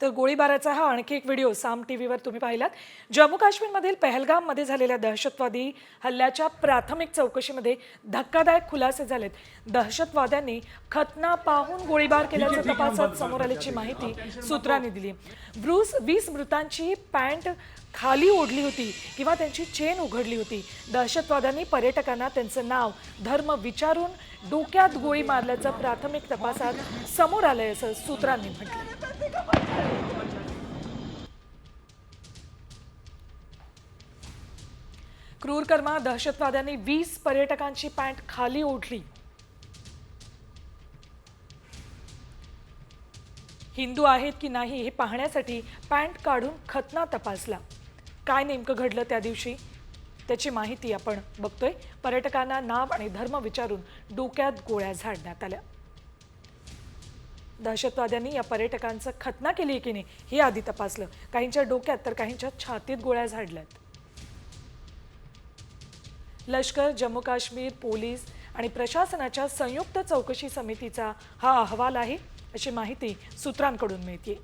तर गोळीबाराचा हा आणखी एक व्हिडिओ साम टी व्हीवर तुम्ही पाहिलात. जम्मू काश्मीरमधील पहलगाममध्ये झालेल्या दहशतवादी हल्ल्याच्या प्राथमिक चौकशीमध्ये धक्कादायक खुलासे झालेत. दहशतवाद्यांनी खतना पाहून गोळीबार केल्याचं तपासात समोर आल्याची माहिती सूत्रांनी दिली. ब्रूस वीस मृतांची पॅन्ट खाली ओढली होती किंवा त्यांची चेन उघडली होती. दहशतवाद्यांनी पर्यटकांना त्यांचं नाव धर्म विचारून डोक्यात गोळी मारल्याचं प्राथमिक तपासात समोर आलंय असं सूत्रांनी म्हटलं क्रूर कर्मा दहशतवाद्यांनी वीस पर्यटकांची पॅन्ट खाली ओढली. हिंदू आहेत की नाही हे पाहण्यासाठी पॅन्ट काढून खतना तपासला. काय नेमकं घडलं त्या दिवशी? त्याची माहिती आपण बघतोय. पर्यटकांना नाव आणि धर्म विचारून डोक्यात गोळ्या झाडण्यात आल्या. दहशतवाद्यांनी या पर्यटकांचं खतना केली की नाही हे आधी तपासलं. काहींच्या डोक्यात तर काहींच्या छातीत गोळ्या झाडल्यात. लष्कर जम्मू काश्मीर पोलीस आणि प्रशासनाच्या संयुक्त चौकशी समितीचा हा अहवाल आहे. अशी माहिती सूत्रांकडून मिळते